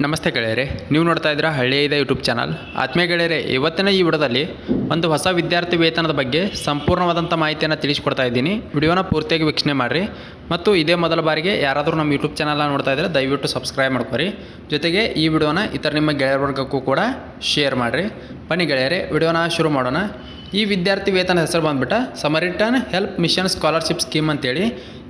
ನಮಸ್ತೆ ಗೆಳೆಯರೆ, ನೀವು ನೋಡ್ತಾ ಇದ್ದೀರಾ ಇದೆ ಯೂಟ್ಯೂಬ್ ಚಾನಲ್ ಆತ್ಮೀಯ ಗೆಳೆಯರೆ, ಇವತ್ತಿನ ಈ ವಿಡಿಯೋದಲ್ಲಿ ಒಂದು ಹೊಸ ವಿದ್ಯಾರ್ಥಿ ವೇತನದ ಬಗ್ಗೆ ಸಂಪೂರ್ಣವಾದಂಥ ಮಾಹಿತಿಯನ್ನು ತಿಳಿಸ್ಕೊಡ್ತಾ ಇದ್ದೀನಿ. ವಿಡಿಯೋನ ಪೂರ್ತಿಯಾಗಿ ವೀಕ್ಷಣೆ ಮಾಡಿರಿ. ಮತ್ತು ಇದೇ ಮೊದಲ ಬಾರಿಗೆ ಯಾರಾದರೂ ನಮ್ಮ ಯೂಟ್ಯೂಬ್ ಚಾನಲ್ನ ನೋಡ್ತಾ ಇದ್ದರೆ, ದಯವಿಟ್ಟು ಸಬ್ಸ್ಕ್ರೈಬ್ ಮಾಡ್ಕೊರಿ. ಜೊತೆಗೆ ಈ ವಿಡಿಯೋನ ಇತರ ನಿಮ್ಮ ಗೆಳೆಯರ ವರ್ಗಕ್ಕೂ ಕೂಡ ಶೇರ್ ಮಾಡಿರಿ. ಬನ್ನಿ ಗೆಳೆಯರೆ, ವಿಡಿಯೋನ ಶುರು ಮಾಡೋಣ. ಈ ವಿದ್ಯಾರ್ಥಿ ವೇತನ ಹೆಸರು ಬಂದ್ಬಿಟ್ಟು Samaritan help mission scholarship scheme ಅಂತೇಳಿ.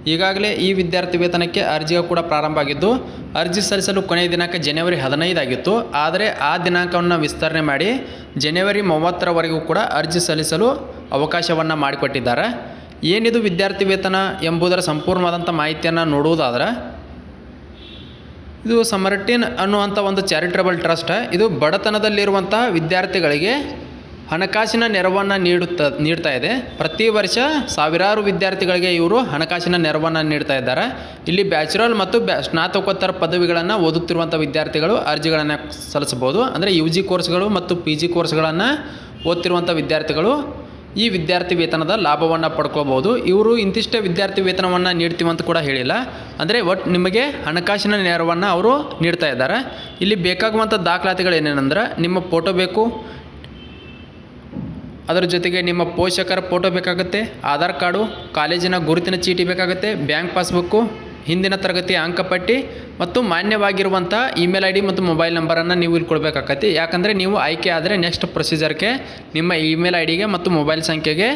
ಈಗಾಗಲೇ ಈ ವಿದ್ಯಾರ್ಥಿ ವೇತನಕ್ಕೆ ಅರ್ಜಿಯು ಕೂಡ ಪ್ರಾರಂಭ ಆಗಿದ್ದು, ಅರ್ಜಿ ಸಲ್ಲಿಸಲು ಕೊನೆಯ ದಿನಾಂಕ ಜನವರಿ ಹದಿನೈದಾಗಿತ್ತು ಆದರೆ ಆ ದಿನಾಂಕವನ್ನು ವಿಸ್ತರಣೆ ಮಾಡಿ ಜನವರಿ ಮೂವತ್ತರವರೆಗೂ ಕೂಡ ಅರ್ಜಿ ಸಲ್ಲಿಸಲು ಅವಕಾಶವನ್ನು ಮಾಡಿಕೊಟ್ಟಿದ್ದಾರೆ. ಏನಿದು ವಿದ್ಯಾರ್ಥಿ ವೇತನ ಎಂಬುದರ ಸಂಪೂರ್ಣವಾದಂಥ ಮಾಹಿತಿಯನ್ನು ನೋಡುವುದಾದ್ರೆ, ಇದು ಸಮರ್ಟಿನ್ ಅನ್ನುವಂಥ ಒಂದು ಚಾರಿಟಬಲ್ ಟ್ರಸ್ಟ್. ಇದು ಬಡತನದಲ್ಲಿರುವಂಥ ವಿದ್ಯಾರ್ಥಿಗಳಿಗೆ ಹಣಕಾಸಿನ ನೆರವನ್ನು ನೀಡುತ್ತ, ನೀಡ್ತಾ ಇದೆ. ಪ್ರತಿ ವರ್ಷ ಸಾವಿರಾರು ವಿದ್ಯಾರ್ಥಿಗಳಿಗೆ ಇವರು ಹಣಕಾಸಿನ ನೆರವನ್ನು ನೀಡ್ತಾ ಇದ್ದಾರೆ. ಇಲ್ಲಿ ಬ್ಯಾಚುರಲ್ ಮತ್ತು ಬ್ಯಾ, ಸ್ನಾತಕೋತ್ತರ ಪದವಿಗಳನ್ನು ಓದುತ್ತಿರುವಂಥ ವಿದ್ಯಾರ್ಥಿಗಳು ಅರ್ಜಿಗಳನ್ನು ಸಲ್ಲಿಸಬಹುದು. ಅಂದರೆ ಯು ಜಿ ಕೋರ್ಸ್ಗಳು ಮತ್ತು ಪಿ ಜಿ ಕೋರ್ಸ್ಗಳನ್ನು ಓದ್ತಿರುವಂಥ ವಿದ್ಯಾರ್ಥಿಗಳು ಈ ವಿದ್ಯಾರ್ಥಿ ವೇತನದ ಲಾಭವನ್ನು ಪಡ್ಕೋಬೋದು ಇವರು ಇಂತಿಷ್ಟೇ ವಿದ್ಯಾರ್ಥಿ ವೇತನವನ್ನು ನೀಡ್ತೀವಿ ಅಂತ ಕೂಡ ಹೇಳಿಲ್ಲ. ಅಂದರೆ ಒಟ್ಟು ನಿಮಗೆ ಹಣಕಾಸಿನ ನೆರವನ್ನು ಅವರು ನೀಡ್ತಾ ಇದ್ದಾರೆ. ಇಲ್ಲಿ ಬೇಕಾಗುವಂಥ ದಾಖಲಾತಿಗಳು ಏನೇನೆಂದ್ರೆ ನಿಮ್ಮ ಫೋಟೋ ಬೇಕು ಅದರ ಜೊತೆಗೆ ನಿಮ್ಮ ಪೋಷಕರ ಫೋಟೋ ಬೇಕಾಗುತ್ತೆ, ಆಧಾರ್ ಕಾರ್ಡು, ಕಾಲೇಜಿನ ಗುರುತಿನ ಚೀಟಿ ಬೇಕಾಗುತ್ತೆ, ಬ್ಯಾಂಕ್ ಪಾಸ್ಬುಕ್ಕು, ಹಿಂದಿನ ತರಗತಿಯ ಅಂಕಪಟ್ಟಿ ಮತ್ತು ಮಾನ್ಯವಾಗಿರುವಂಥ ಇಮೇಲ್ ಐ ಡಿ ಮತ್ತು ಮೊಬೈಲ್ ನಂಬರನ್ನು ನೀವು ಇಲ್ಲಿ ಕೊಡಬೇಕಾಗತ್ತೆ ಯಾಕಂದರೆ ನೀವು ಆಯ್ಕೆ ಆದರೆ ನೆಕ್ಸ್ಟ್ ಪ್ರೊಸೀಜರ್ಗೆ ನಿಮ್ಮ ಇಮೇಲ್ ಐ ಡಿಗೆ ಮತ್ತು ಮೊಬೈಲ್ ಸಂಖ್ಯೆಗೆ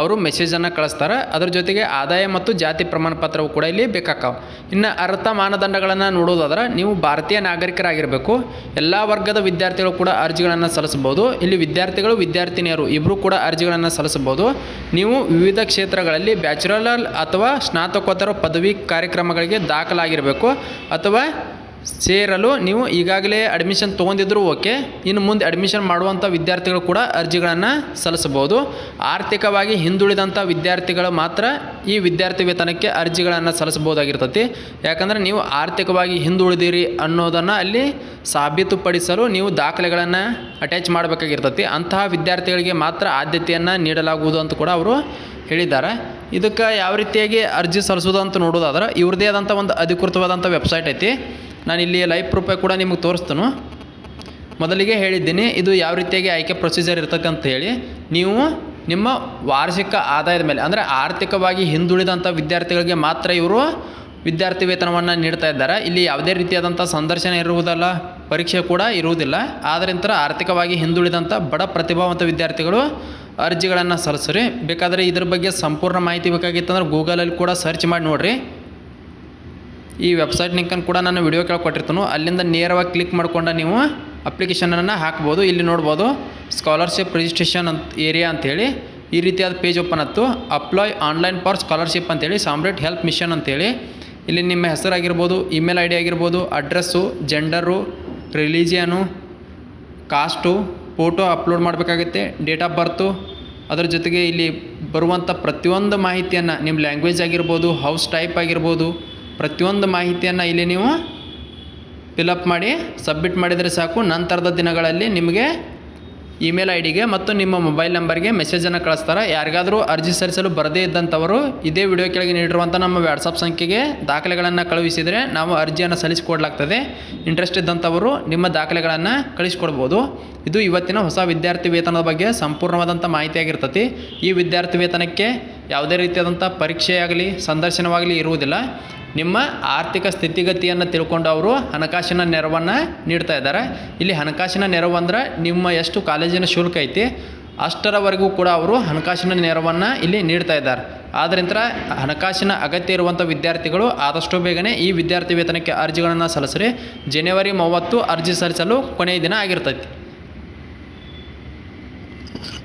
ಅವರು ಮೆಸೇಜನ್ನು ಕಳಿಸ್ತಾರೆ. ಅದರ ಜೊತೆಗೆ ಆದಾಯ ಮತ್ತು ಜಾತಿ ಪ್ರಮಾಣ ಪತ್ರವು ಕೂಡ ಇಲ್ಲಿ ಬೇಕಾಕವು. ಇನ್ನು ಅರ್ಥ ಮಾನದಂಡಗಳನ್ನು ನೋಡೋದಾದ್ರೆ ನೀವು ಭಾರತೀಯ ನಾಗರಿಕರಾಗಿರಬೇಕು. ಎಲ್ಲ ವರ್ಗದ ವಿದ್ಯಾರ್ಥಿಗಳು ಕೂಡ ಅರ್ಜಿಗಳನ್ನು ಸಲ್ಲಿಸಬಹುದು. ಇಲ್ಲಿ ವಿದ್ಯಾರ್ಥಿಗಳು, ವಿದ್ಯಾರ್ಥಿನಿಯರು ಇಬ್ಬರು ಕೂಡ ಅರ್ಜಿಗಳನ್ನು ಸಲ್ಲಿಸಬಹುದು. ನೀವು ವಿವಿಧ ಕ್ಷೇತ್ರಗಳಲ್ಲಿ ಬ್ಯಾಚುಲರ್ ಅಥವಾ ಸ್ನಾತಕೋತ್ತರ ಪದವಿ ಕಾರ್ಯಕ್ರಮಗಳಿಗೆ ದಾಖಲಾಗಿರಬೇಕು. ಅಥವಾ ಸೇರಲು ನೀವು ಈಗಾಗಲೇ ಅಡ್ಮಿಷನ್ ತೊಗೊಂಡಿದ್ರು ಓಕೆ ಇನ್ನು ಮುಂದೆ ಅಡ್ಮಿಷನ್ ಮಾಡುವಂಥ ವಿದ್ಯಾರ್ಥಿಗಳು ಕೂಡ ಅರ್ಜಿಗಳನ್ನು ಸಲ್ಲಿಸಬಹುದು. ಆರ್ಥಿಕವಾಗಿ ಹಿಂದುಳಿದಂಥ ವಿದ್ಯಾರ್ಥಿಗಳು ಮಾತ್ರ ಈ ವಿದ್ಯಾರ್ಥಿ ವೇತನಕ್ಕೆ ಅರ್ಜಿಗಳನ್ನು ಸಲ್ಲಿಸಬಹುದಾಗಿರ್ತತಿ. ಯಾಕಂದರೆ ನೀವು ಆರ್ಥಿಕವಾಗಿ ಹಿಂದುಳಿದಿರಿ ಅನ್ನೋದನ್ನು ಅಲ್ಲಿ ಸಾಬೀತುಪಡಿಸಲು ನೀವು ದಾಖಲೆಗಳನ್ನು ಅಟ್ಯಾಚ್ ಮಾಡಬೇಕಾಗಿರ್ತತಿ. ಅಂತಹ ವಿದ್ಯಾರ್ಥಿಗಳಿಗೆ ಮಾತ್ರ ಆದ್ಯತೆಯನ್ನು ನೀಡಲಾಗುವುದು ಅಂತ ಕೂಡ ಅವರು ಹೇಳಿದ್ದಾರೆ. ಇದಕ್ಕೆ ಯಾವ ರೀತಿಯಾಗಿ ಅರ್ಜಿ ಸಲ್ಲಿಸೋದು ಅಂತ ನೋಡೋದಾದ್ರೆ ಇವ್ರದೇ ಆದಂಥ ಒಂದು ಅಧಿಕೃತವಾದಂಥ ವೆಬ್ಸೈಟ್ ಐತಿ. ನಾನು ಇಲ್ಲಿ ಲೈವ್ ಪ್ರೂಫೇ ಕೂಡ ನಿಮಗೆ ತೋರಿಸ್ತೇನೆ. ಮೊದಲಿಗೆ ಹೇಳಿದ್ದೀನಿ, ಇದು ಯಾವ ರೀತಿಯಾಗಿ ಆಯ್ಕೆ ಪ್ರೊಸೀಜರ್ ಇರ್ತೈತೆ ಅಂತ ಹೇಳಿ. ನೀವು ನಿಮ್ಮ ವಾರ್ಷಿಕ ಆದಾಯದ ಮೇಲೆ, ಅಂದರೆ ಆರ್ಥಿಕವಾಗಿ ಹಿಂದುಳಿದಂಥ ವಿದ್ಯಾರ್ಥಿಗಳಿಗೆ ಮಾತ್ರ ಇವರು ವಿದ್ಯಾರ್ಥಿ ವೇತನವನ್ನು ನೀಡ್ತಾ ಇದ್ದಾರೆ. ಇಲ್ಲಿ ಯಾವುದೇ ರೀತಿಯಾದಂಥ ಸಂದರ್ಶನ ಇರುವುದಲ್ಲ, ಪರೀಕ್ಷೆ ಕೂಡ ಇರುವುದಿಲ್ಲ. ಆದ್ದರಿಂದ ಆರ್ಥಿಕವಾಗಿ ಹಿಂದುಳಿದಂಥ ಬಡ ಪ್ರತಿಭಾವಂತ ವಿದ್ಯಾರ್ಥಿಗಳು ಅರ್ಜಿಗಳನ್ನು ಸಲ್ಲಿಸ್ರಿ. ಬೇಕಾದರೆ ಇದ್ರ ಬಗ್ಗೆ ಸಂಪೂರ್ಣ ಮಾಹಿತಿ ಬೇಕಾಗಿತ್ತಂದ್ರೆ ಗೂಗಲಲ್ಲಿ ಕೂಡ ಸರ್ಚ್ ಮಾಡಿ ನೋಡಿರಿ. ಈ ವೆಬ್ಸೈಟ್ ಲಿಂಕನ್ನು ಕೂಡ ನಾನು ವಿಡಿಯೋ ಕೇಳಿ ಕೊಟ್ಟಿರ್ತಾನು. ಅಲ್ಲಿಂದ ನೇರವಾಗಿ ಕ್ಲಿಕ್ ಮಾಡ್ಕೊಂಡು ನೀವು ಅಪ್ಲಿಕೇಶನನ್ನು ಹಾಕ್ಬೋದು, ಇಲ್ಲಿ ನೋಡ್ಬೋದು. ಸ್ಕಾಲರ್ಶಿಪ್ ರಿಜಿಸ್ಟ್ರೇಷನ್ ಅಂತ ಏರಿಯಾ ಅಂಥೇಳಿ ಈ ರೀತಿಯಾದ ಪೇಜ್ ಓಪನ್ ಆಯ್ತು. ಅಪ್ಲಾಯ್ ಆನ್ಲೈನ್ ಫಾರ್ ಸ್ಕಾಲರ್ಶಿಪ್ ಅಂತೇಳಿ ಸಾಮ್ರೇಟ್ ಹೆಲ್ಪ್ ಮಿಷನ್ ಅಂತೇಳಿ. ಇಲ್ಲಿ ನಿಮ್ಮ ಹೆಸರಾಗಿರ್ಬೋದು ಇಮೇಲ್ ಐ ಡಿ ಆಗಿರ್ಬೋದು address gender religion caste photo upload ಮಾಡಬೇಕಾಗುತ್ತೆ ಡೇಟ್ ಆಫ್ ಬರ್ತು. ಅದರ ಜೊತೆಗೆ ಇಲ್ಲಿ ಬರುವಂಥ ಪ್ರತಿಯೊಂದು ಮಾಹಿತಿಯನ್ನು ನಿಮ್ಮ ಲ್ಯಾಂಗ್ವೇಜ್ ಆಗಿರ್ಬೋದು ಹೌಸ್ ಟೈಪ್ ಆಗಿರ್ಬೋದು, ಪ್ರತಿಯೊಂದು ಮಾಹಿತಿಯನ್ನು ಇಲ್ಲಿ ನೀವು ಫಿಲಪ್ ಮಾಡಿ ಸಬ್ಮಿಟ್ ಮಾಡಿದರೆ ಸಾಕು. ನಂತರದ ದಿನಗಳಲ್ಲಿ ನಿಮಗೆ ಇಮೇಲ್ ಐ ಡಿಗೆ ಮತ್ತು ನಿಮ್ಮ ಮೊಬೈಲ್ ನಂಬರ್ಗೆ ಮೆಸೇಜನ್ನು ಕಳಿಸ್ತಾರೆ. ಯಾರಿಗಾದರೂ ಅರ್ಜಿ ಸಲ್ಲಿಸಲು ಬರದೇ ಇದ್ದಂಥವರು ಇದೇ ವಿಡಿಯೋ ಕೆಳಗೆ ನೀಡಿರುವಂಥ ನಮ್ಮ ವ್ಯಾಟ್ಸಪ್ ಸಂಖ್ಯೆಗೆ ದಾಖಲೆಗಳನ್ನು ಕಳುಹಿಸಿದರೆ ನಾವು ಅರ್ಜಿಯನ್ನು ಸಲ್ಲಿಸಿಕೊಡ್ಲಾಗ್ತದೆ. ಇಂಟ್ರೆಸ್ಟ್ ಇದ್ದಂಥವರು ನಿಮ್ಮ ದಾಖಲೆಗಳನ್ನು ಕಳಿಸ್ಕೊಡ್ಬೋದು. ಇದು ಇವತ್ತಿನ ಹೊಸ ವಿದ್ಯಾರ್ಥಿ ವೇತನದ ಬಗ್ಗೆ ಸಂಪೂರ್ಣವಾದಂಥ ಮಾಹಿತಿಯಾಗಿರ್ತತಿ. ಈ ವಿದ್ಯಾರ್ಥಿ ವೇತನಕ್ಕೆ ಯಾವುದೇ ರೀತಿಯಾದಂಥ ಪರೀಕ್ಷೆಯಾಗಲಿ, ಸಂದರ್ಶನವಾಗಲಿ ಇರುವುದಿಲ್ಲ. ನಿಮ್ಮ ಆರ್ಥಿಕ ಸ್ಥಿತಿಗತಿಯನ್ನು ತಿಳ್ಕೊಂಡು ಅವರು ಹಣಕಾಸಿನ ನೆರವನ್ನು ನೀಡ್ತಾ ಇದ್ದಾರೆ. ಇಲ್ಲಿ ಹಣಕಾಸಿನ ನೆರವು ಅಂದ್ರೆ ನಿಮ್ಮ ಎಷ್ಟು ಕಾಲೇಜಿನ ಶುಲ್ಕ ಐತಿ, ಅಷ್ಟರವರೆಗೂ ಕೂಡ ಅವರು ಹಣಕಾಸಿನ ನೆರವನ್ನು ಇಲ್ಲಿ ನೀಡ್ತಾ ಇದ್ದಾರೆ. ಆದ್ದರಿಂದ ಹಣಕಾಸಿನ ಅಗತ್ಯ ಇರುವಂಥ ವಿದ್ಯಾರ್ಥಿಗಳು ಆದಷ್ಟು ಬೇಗನೆ ಈ ವಿದ್ಯಾರ್ಥಿ ವೇತನಕ್ಕೆ ಅರ್ಜಿಗಳನ್ನು ಸಲ್ಲಿಸ್ರಿ. ಜನವರಿ ಮೂವತ್ತು ಅರ್ಜಿ ಸಲ್ಲಿಸಲು ಕೊನೆಯ ದಿನ ಆಗಿರ್ತೈತಿ.